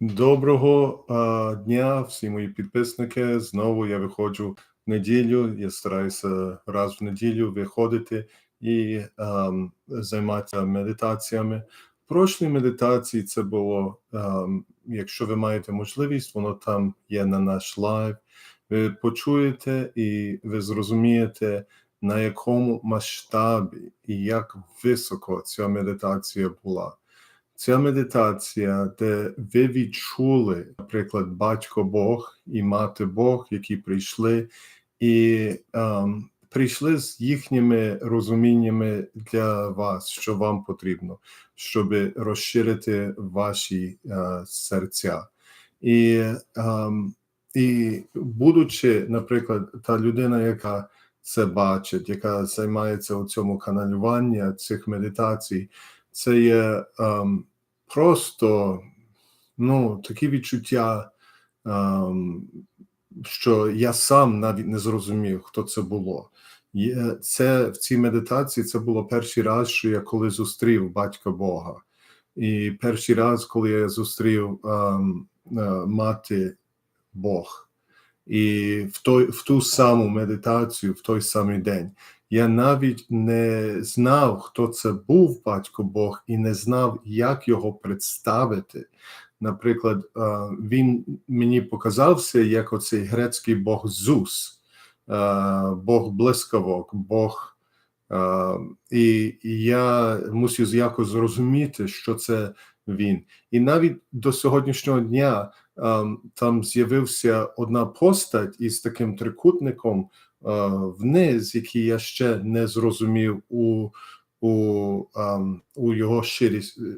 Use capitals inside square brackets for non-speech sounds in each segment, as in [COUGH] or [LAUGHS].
Доброго дня, всі мої підписники. Знову я виходжу в неділю. Я стараюся раз в неділю виходити і ам, займатися медитаціями. В прошлій медитації це було, ам, якщо ви маєте можливість, воно там є на наш лайв. Ви почуєте і ви зрозумієте, на якому масштабі і як високо ця медитація була. Ця медитація, де ви відчули, наприклад, батько Бог і мати Бог, які прийшли, і ем, прийшли з їхніми розуміннями для вас, що вам потрібно, щоб розширити ваші е, серця. І, ем, і будучи, наприклад, та людина, яка це бачить, яка займається у цьому каналюванні цих медитацій, це є ем, просто ну, такі відчуття, ем, що я сам навіть не зрозумів, хто це було. Це в цій медитації це було перший раз, що я коли зустрів батька Бога. І перший раз, коли я зустрів ем, е, мати Бог. І в той в ту саму медитацію, в той самий день. Я навіть не знав, хто це був батько Бог, і не знав, як його представити. Наприклад, він мені показався як оцей грецький Бог Зус, Бог блискавок, Бог. І я мусив якось зрозуміти, що це він. І навіть до сьогоднішнього дня там з'явився одна постать із таким трикутником е, вниз, який я ще не зрозумів у, у, ем, у його щирість, е,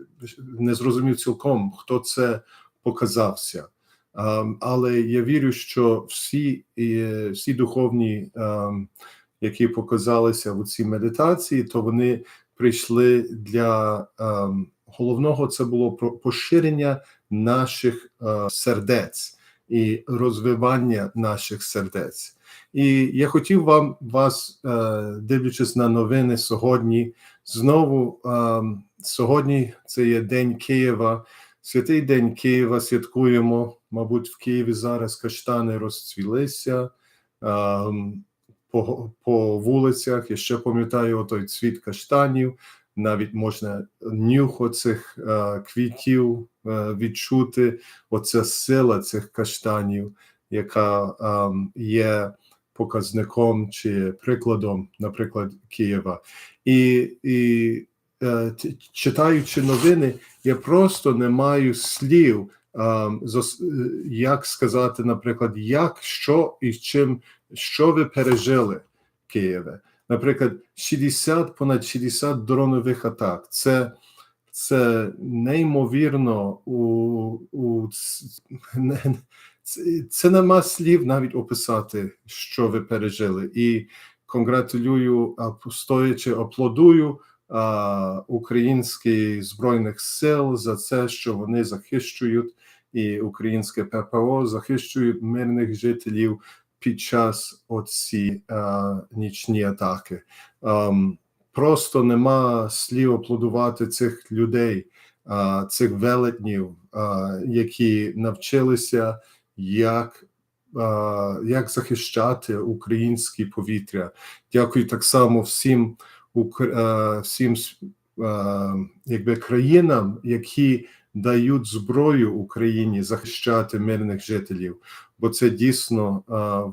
не зрозумів цілком, хто це показався. Ем, але я вірю, що всі, всі духовні, ем, які показалися у цій медитації, то вони прийшли для ем, головного це було про поширення наших е, сердець і розвивання наших сердець. І я хотів вам вас, е, дивлячись на новини сьогодні, знову е, сьогодні це є День Києва, святий День Києва святкуємо. Мабуть, в Києві зараз каштани розцвілися. По, по вулицях, я ще пам'ятаю той цвіт каштанів, навіть можна нюх оцих е, квітів е, відчути, оця сила цих каштанів, яка е, є показником чи прикладом, наприклад, Києва. І, і е, читаючи новини, я просто не маю слів. е, е, Як сказати, наприклад, як, що і чим, що ви пережили, Києве? Наприклад, 60, понад 60 дронових атак. Це, це неймовірно у, у не- це, це нема слів навіть описати, що ви пережили. І конгратулюю, стоячи, аплодую а, українських збройних сил за це, що вони захищують, і українське ППО захищують мирних жителів під час оці а, нічні атаки. Ам, просто нема слів аплодувати цих людей, а, цих велетнів, а, які навчилися, як, як захищати українське повітря. Дякую так само всім, всім якби, країнам, які дають зброю Україні захищати мирних жителів бо це дійсно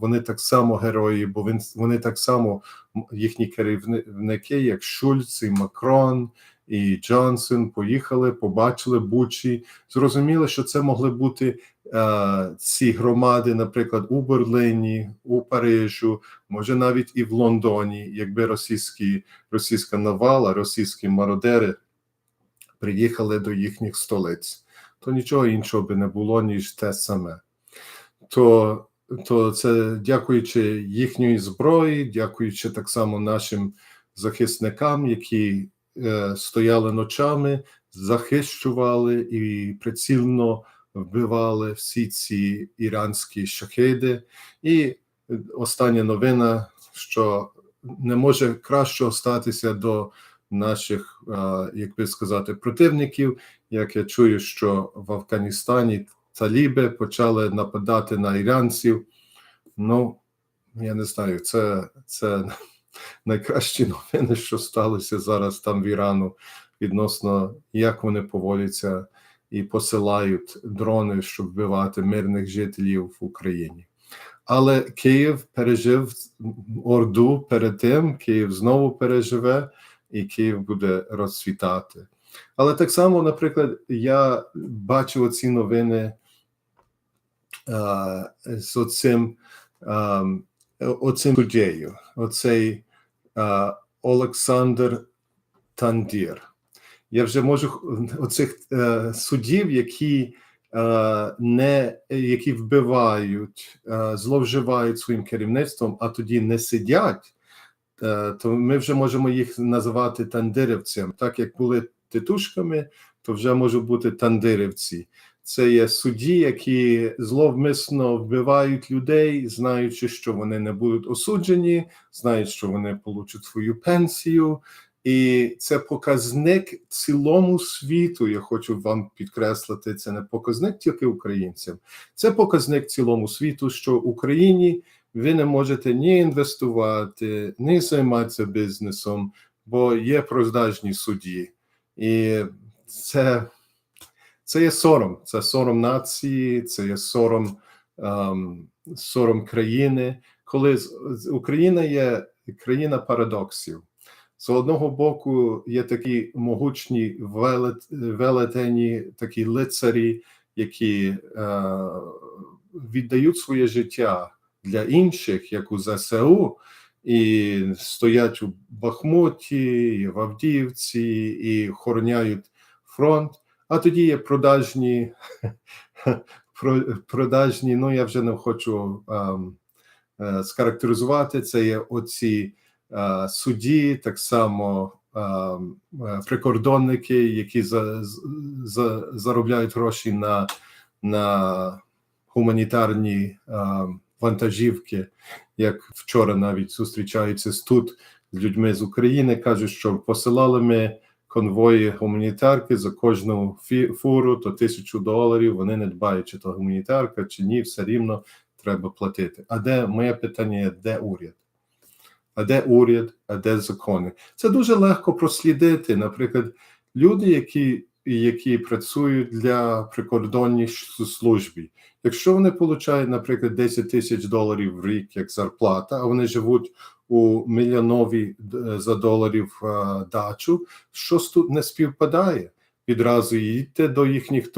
вони так само герої, бо вони так само їхні керівники, як Шульц і Макрон і Джонсон, поїхали, побачили Бучі, зрозуміли, що це могли бути ці громади, наприклад, у Берліні, у Парижу, може навіть і в Лондоні, якби російські російська навала, російські мародери приїхали до їхніх столиць, то нічого іншого би не було ніж те саме то, то це дякуючи їхньої зброї, дякуючи так само нашим захисникам, які е, стояли ночами, захищували і прицільно вбивали всі ці іранські шахеди. І остання новина, що не може кращого статися до наших, е, як би сказати, противників. Як я чую, що в Афганістані таліби почали нападати на іранців. Ну, я не знаю, це, це найкращі новини, що сталося зараз там в Ірану відносно як вони поводяться і посилають дрони, щоб вбивати мирних жителів в Україні. Але Київ пережив Орду перед тим, Київ знову переживе, і Київ буде розцвітати. Але так само, наприклад, я бачив оці новини з оцим, а, оцим суддєю, оцей Олександр Тандір. Я вже можу оцих е, суддів, які е, не які вбивають, е, зловживають своїм керівництвом, а тоді не сидять, е, то ми вже можемо їх називати тандирівцями. Так як були титушками, то вже можуть бути тандирівці. Це є судді, які зловмисно вбивають людей, знаючи, що вони не будуть осуджені, знають, що вони получать свою пенсію. І це показник цілому світу. Я хочу вам підкреслити, це не показник тільки українцям, це показник цілому світу, що в Україні ви не можете ні інвестувати, ні займатися бізнесом, бо є продажні судді. І це, це є сором. Це сором нації, це є сором, ем, сором країни. Коли з- Україна є країна парадоксів. З одного боку є такі могучні велет, велетені, такі лицарі, які е, віддають своє життя для інших, як у ЗСУ, і стоять у Бахмуті, і в Авдіївці, і охороняють фронт. А тоді є продажні, [LAUGHS] про- продажні, ну я вже не хочу ем, е, схарактеризувати, це є оці е, судді, так само е, е, прикордонники, які за, за, заробляють гроші на, на гуманітарні е, вантажівки, як вчора навіть зустрічаються з тут з людьми з України, кажуть, що посилали ми конвої гуманітарки за кожну фуру, то тисячу доларів. Вони не дбають, чи то гуманітарка, чи ні, все рівно треба платити. А де моє питання є, де уряд? А де уряд, а де закони? Це дуже легко прослідити. Наприклад, люди, які, які працюють для прикордонній служб. якщо вони получають, наприклад, 10 тисяч доларів в рік як зарплата, а вони живуть у мільйонові за доларів е, дачу, щось тут не співпадає. Відразу їдьте до їхніх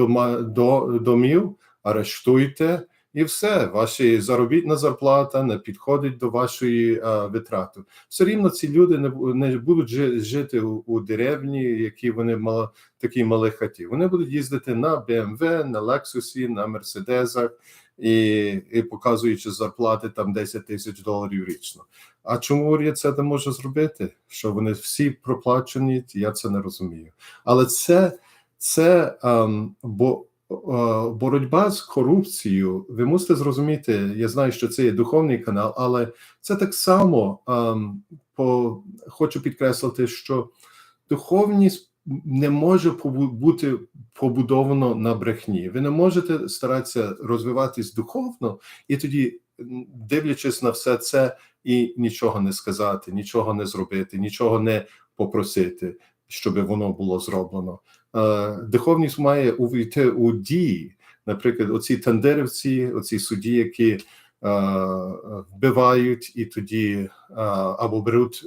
домів, арештуйте, і все, ваша заробітна зарплата не підходить до вашої а, витрати. Все рівно ці люди не, не будуть жити у, у деревні, які вони мали такі мали хаті. Вони будуть їздити на BMW, на Lexus, на Мерседесах і, і показуючи зарплати там 10 тисяч доларів річно. А чому уряд це не може зробити? Що вони всі проплачені? Я це не розумію. Але це, це ем, бо е, боротьба з корупцією, ви мусите зрозуміти, я знаю, що це є духовний канал, але це так само ем, по, хочу підкреслити, що духовність не може бути побудовано на брехні. Ви не можете старатися розвиватись духовно і тоді, дивлячись на все це, і нічого не сказати, нічого не зробити, нічого не попросити, щоб воно було зроблено. Духовність має увійти у дії. Наприклад, оці тандерівці, оці судді, які вбивають і тоді або беруть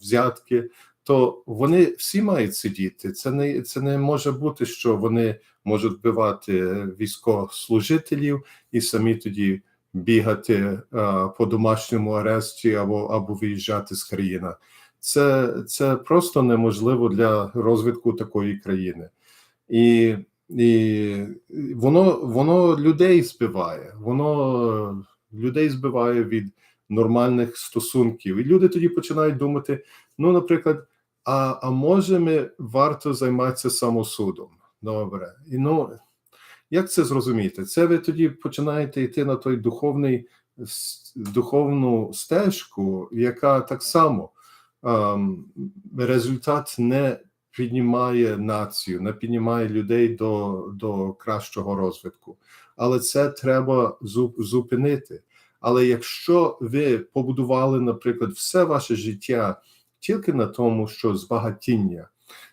взятки, то вони всі мають сидіти. Це не це не може бути, що вони можуть вбивати військовослужителів і самі тоді бігати е, по домашньому арешті або або виїжджати з країни. Це, це просто неможливо для розвитку такої країни. І, і воно, воно людей збиває, воно людей збиває від нормальних стосунків. І люди тоді починають думати: ну, наприклад, а, а може ми варто займатися самосудом? Добре. І ну, як це зрозуміти? Це ви тоді починаєте йти на той духовний духовну стежку, яка так само результат не піднімає націю, не піднімає людей до, до кращого розвитку. Але це треба зупинити. Але якщо ви побудували, наприклад, все ваше життя тільки на тому, що збагатіння,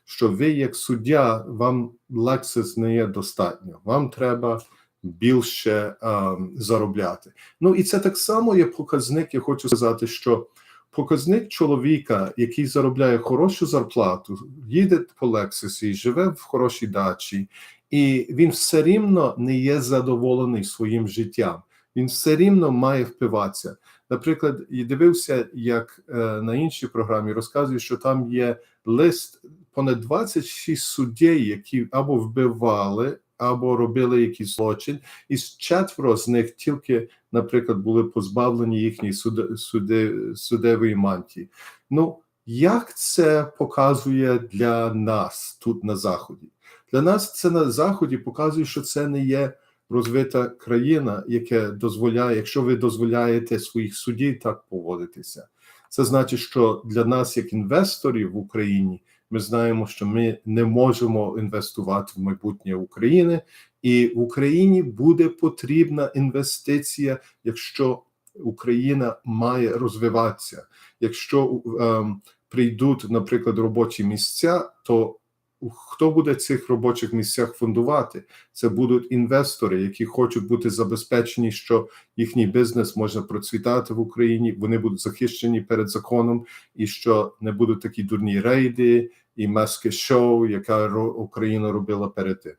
що ви, як суддя, вам Lexus не є достатньо, вам треба більше ем, заробляти. Ну і це так само є показник. Я хочу сказати, що показник чоловіка, який заробляє хорошу зарплату, їде по Лексусі, живе в хорошій дачі, і він все рівно не є задоволений своїм життям. Він все рівно має впиватися. Наприклад, і дивився, як е, на іншій програмі розказує, що там є лист понад 26 суддей, які або вбивали, або робили якийсь злочин, і четверо з них тільки, наприклад, були позбавлені їхньої суде, суде, судової мантії. Ну, як це показує для нас тут на Заході? Для нас це на Заході показує, що це не є розвита країна, яке дозволяє, якщо ви дозволяєте своїх суддів так поводитися. Це значить, що для нас, як інвесторів в Україні, ми знаємо, що ми не можемо інвестувати в майбутнє України, і в Україні буде потрібна інвестиція, якщо Україна має розвиватися. Якщо е, прийдуть, наприклад, робочі місця, то хто буде цих робочих місцях фундувати? Це будуть інвестори, які хочуть бути забезпечені, що їхній бізнес може процвітати в Україні. Вони будуть захищені перед законом, і що не будуть такі дурні рейди і маски шоу, яка Україна робила перед тим.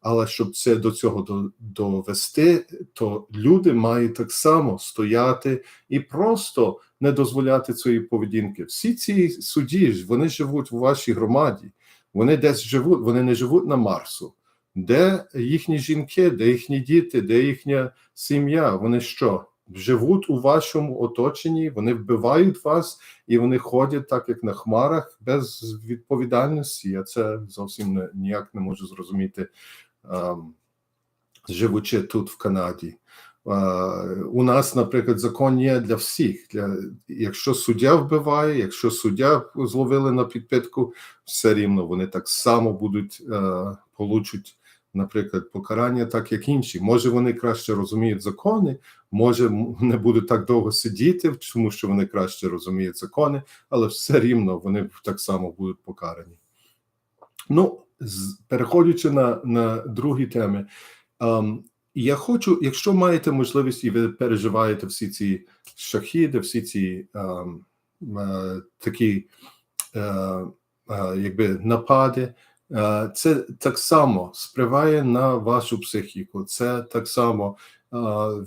Але щоб це до цього довести, то люди мають так само стояти і просто не дозволяти цієї поведінки. Всі ці судді вони живуть у вашій громаді, вони десь живуть, вони не живуть на Марсу. Де їхні жінки, де їхні діти, де їхня сім'я? Вони що? Живуть у вашому оточенні, вони вбивають вас і вони ходять так, як на хмарах, без відповідальності. Я це зовсім не, ніяк не можу зрозуміти, ем, живучи тут в Канаді. У нас, наприклад, закон є для всіх. Для, якщо суддя вбиває, якщо суддя зловили на підпитку, все рівно вони так само будуть е, получать, наприклад, покарання, так як інші. Може, вони краще розуміють закони, може не будуть так довго сидіти, тому що вони краще розуміють закони, але все рівно вони так само будуть покарані. Ну, переходячи на, на другі теми, ем, я хочу, якщо маєте можливість і ви переживаєте всі ці шахіди, всі ці ем, е, такі е, е, якби напади, е, це так само спливає на вашу психіку. Це так само е,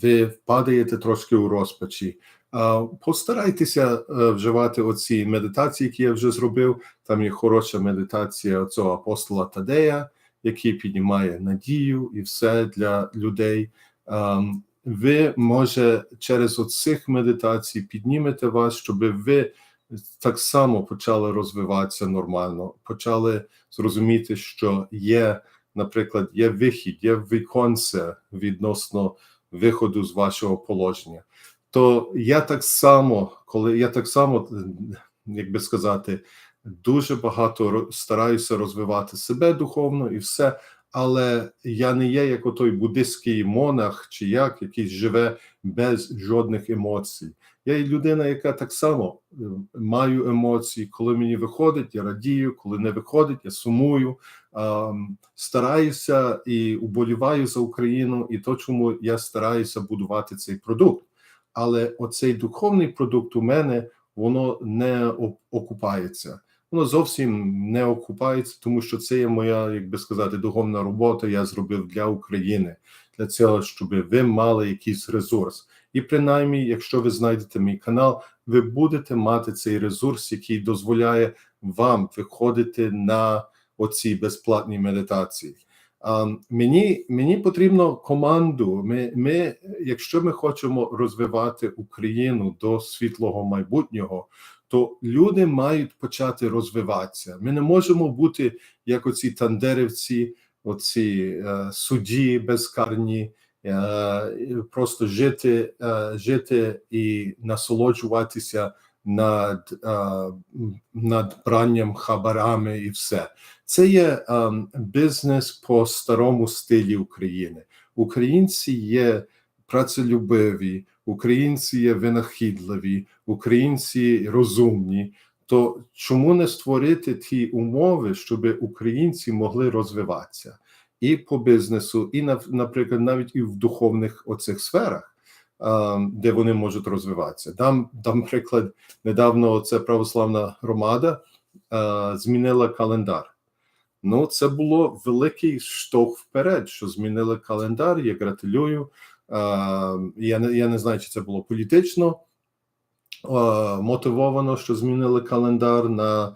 ви впадаєте трошки у розпачі. Е, Постарайтеся е, вживати оці медитації, які я вже зробив. Там є хороша медитація цього апостола Тадея, який піднімає надію і все для людей. Ем, Ви може через оцих медитацій піднімете вас, щоб ви так само почали розвиватися нормально, почали зрозуміти, що є, наприклад, є вихід, є віконце відносно виходу з вашого положення. То я так само, коли я так само, як би сказати, дуже багато стараюся розвивати себе духовно і все, але я не є як отой буддистський монах, чи як, який живе без жодних емоцій. Я є людина, яка так само е, маю емоції. Коли мені виходить, я радію, коли не виходить, я сумую, стараюся і уболіваю за Україну, і то, чому я стараюся будувати цей продукт. Але оцей духовний продукт у мене воно не окупається. Воно зовсім не окупається, тому що це є моя, як би сказати, духовна робота. Я зробив для України, для цього, щоб ви мали якийсь ресурс. І принаймні, якщо ви знайдете мій канал, ви будете мати цей ресурс, який дозволяє вам виходити на оці безплатні медитації. А, мені, мені потрібно команду. Ми, ми, якщо ми хочемо розвивати Україну до світлого майбутнього, то люди мають почати розвиватися. Ми не можемо бути як оці тандерівці, оці е, судді безкарні, е, просто жити, е, жити і насолоджуватися над, а, над бранням хабарами і все. Це є ем, бізнес по старому стилі України. Українці є працелюбиві, українці є винахідливі, українці розумні. То чому не створити ті умови, щоб українці могли розвиватися і по бізнесу, і наприклад, навіть і в духовних оцих сферах, де вони можуть розвиватися? Дам, дам приклад недавно. Це православна громада змінила календар. Ну, це було великий штовх вперед, що змінили календар. Я гратулюю. Е, я, не, я не знаю, чи це було політично е, мотивовано, що змінили календар на е,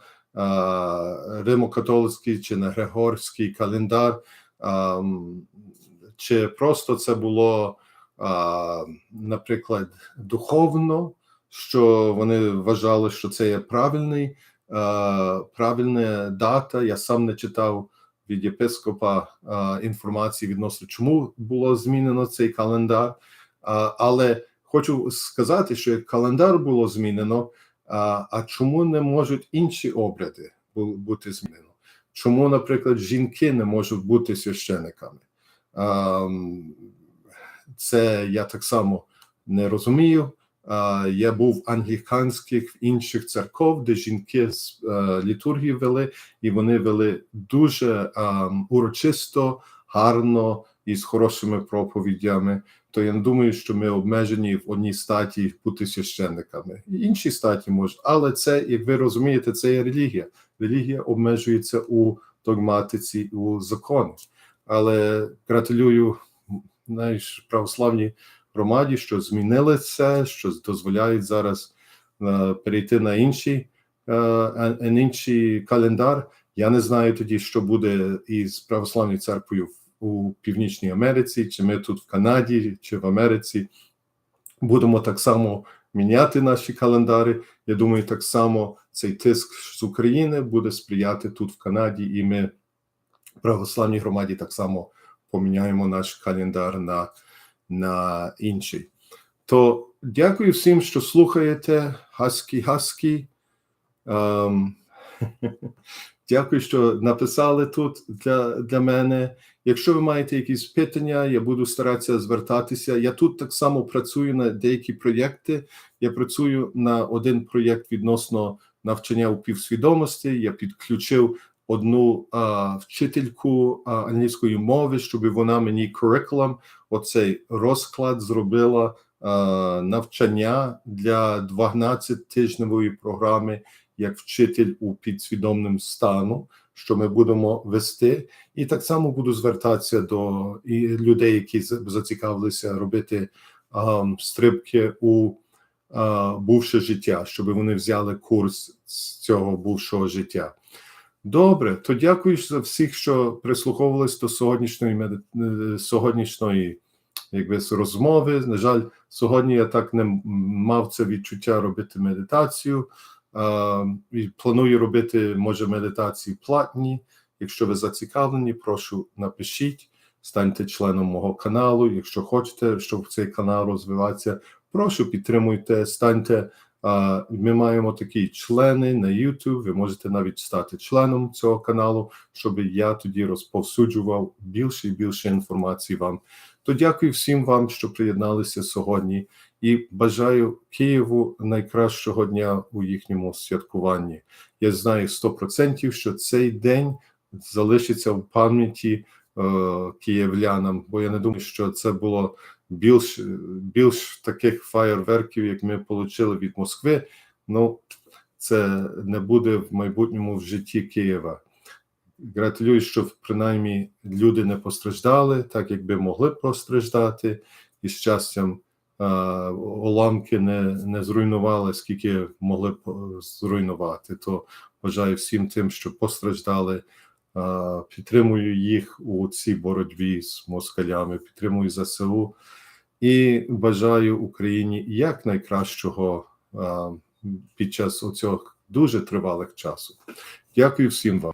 римо-католицький чи на григорський календар, е, чи просто це було, наприклад, духовно, що вони вважали, що це є правильний, правильна дата. Я сам не читав від єпископа інформації відносно чому було змінено цей календар. Але хочу сказати, що календар було змінено, а, чому не можуть інші обряди бути змінено? Чому, наприклад, жінки не можуть бути священиками? Це я так само не розумію. Я був в англіканських в інших церков, де жінки з е, літургії вели, і вони вели дуже урочисто, гарно і з хорошими проповідями то я не думаю, що ми обмежені в одній статі бути священниками. Інші статі можуть, але це, як ви розумієте, це є релігія. Релігія обмежується у догматиці, у законі. Але гратулюю знаєш, православній громаді, що змінили це, що дозволяють зараз е, перейти на інший, е, е, на інший календар. Я не знаю тоді, що буде із православною церквою у Північній Америці, чи ми тут в Канаді, чи в Америці будемо так само міняти наші календари. Я думаю, так само цей тиск з України буде сприяти тут в Канаді, і ми православній громаді так само поміняємо наш календар на, на інший. То дякую всім, що слухаєте. Хаскі, хаскі. Ем, [LAUGHS] Дякую, що написали тут для, для мене. Якщо ви маєте якісь питання, я буду старатися звертатися. Я тут так само працюю на деякі проєкти. Я працюю на один проєкт відносно навчання у півсвідомості. Я підключив одну а, вчительку а, англійської мови, щоб вона мені curriculum, оцей розклад зробила а, навчання для 12-тижневої програми як вчитель у підсвідомним стану, що ми будемо вести, і так само буду звертатися до людей, які зацікавилися робити а, стрибки у а, бувше життя, щоб вони взяли курс з цього бувшого життя. Добре, то дякую за всіх, що прислуховувались до сьогоднішньої меди- е, сьогоднішньої якби розмови. На жаль, сьогодні я так не мав це відчуття робити медитацію. А, і планую робити може медитації платні. Якщо ви зацікавлені, прошу напишіть, станьте членом мого каналу. Якщо хочете, щоб цей канал розвивався, прошу підтримуйте, станьте. Ми маємо такі члени на YouTube. Ви можете навіть стати членом цього каналу, щоб я тоді розповсюджував більше і більше інформації вам. То дякую всім вам, що приєдналися сьогодні і бажаю Києву найкращого дня у їхньому святкуванні. Я знаю 100%, що цей день залишиться в пам'яті е, київлянам, бо я не думаю, що це було більш, більш таких фаєрверків, як ми отримали від Москви. Ну, це не буде в майбутньому в житті Києва. Гратулюю, що принаймні люди не постраждали, так якби могли постраждати, і з щастям а, уламки не, не зруйнували, скільки могли е, зруйнувати. То бажаю всім тим, що постраждали. Підтримую їх у цій боротьбі з москалями, підтримую ЗСУ і бажаю Україні якнайкращого а, під час оцього дуже тривалих часу. Дякую всім вам.